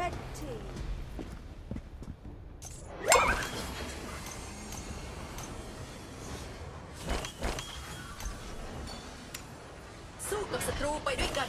Red team. สู้กับศัตรูไปด้วยกัน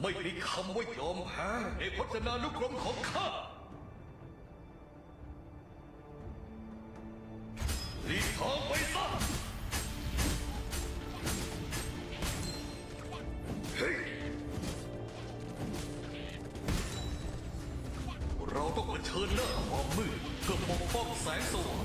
ไม่มีคำว่ายอมแพ้ในพจนานุกรมของข้า เลิกความมืดเพื่อปกป้องแสงสว่าง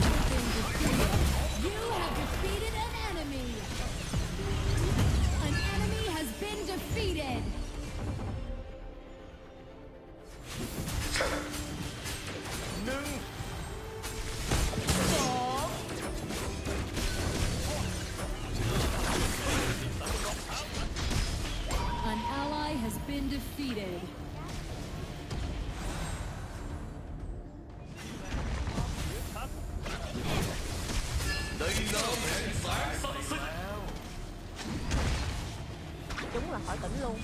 defeated. đúng là khỏi tỉnh luôn.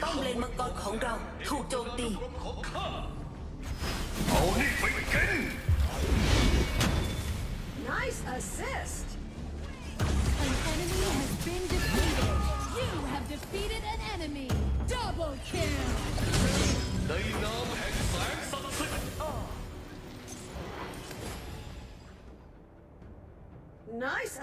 Tông lên mất con khổng rau Thu trô ti. Nice assist. An enemy has been defeated. You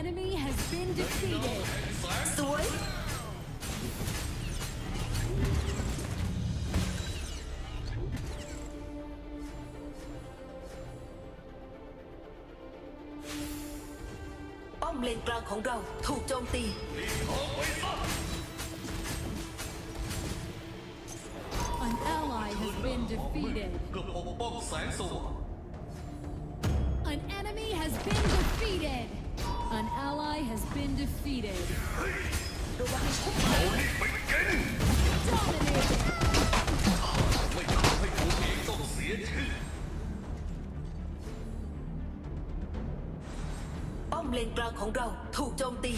enemy has been defeated. Sword? been defeated. An enemy has been defeated. An ally has been defeated. เอานี่ไปกิน Dominated. ไม่ทำให้ตัวเองต้องเสียชื่อ ป้อมเลนกลางของเราถูกโจมตี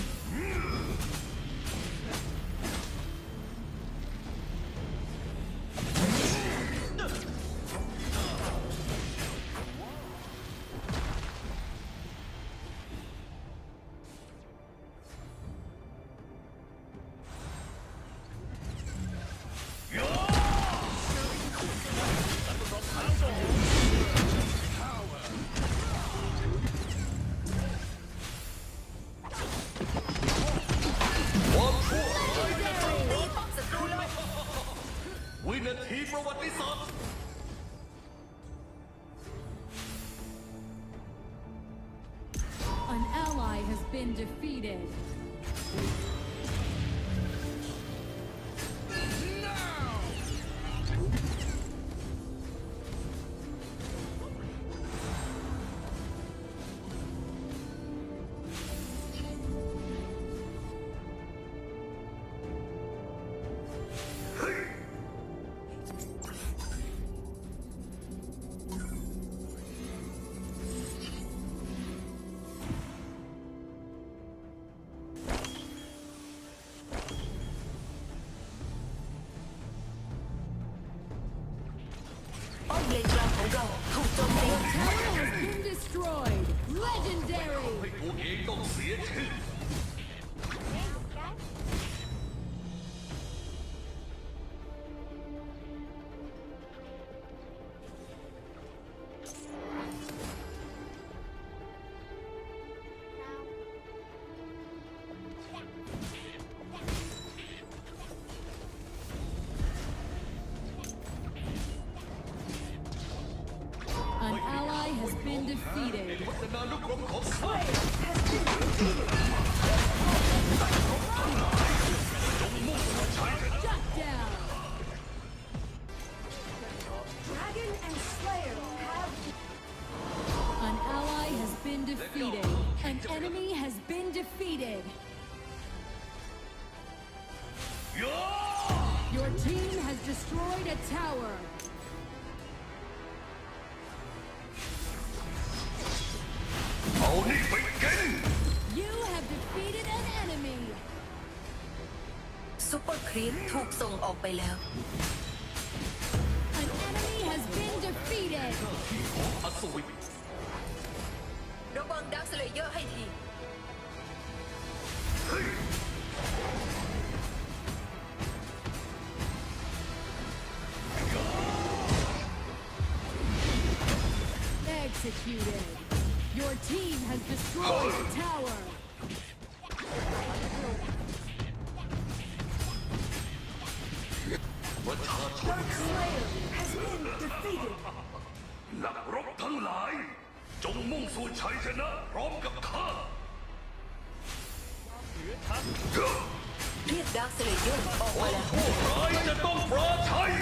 been defeated. Destroyed. Legendary. นุ ครีปถูกส่งออกไปแล้ว An enemy has been defeated. อัศวินระวังดักสเลเยอร์ให้ที Executed. Your team has destroyed a tower. จงมุ่งสู่ชัยชนะพร้อมกับข้าเรียกดักสเลเยอร์ออกมาแล้วผู้ร้ายจะต้องปราชัย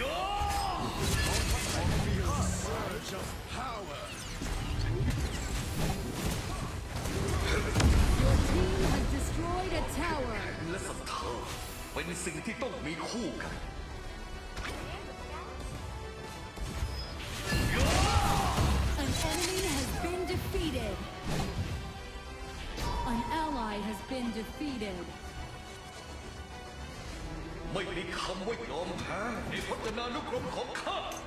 ยา Your team has destroyed a tower. และศรัทธาเป็นสิ่งที่ต้องมีคู่กัน been defeated. ไม่มีคำว่ายอมแพ้ในพจนานุกรมของข้า เอา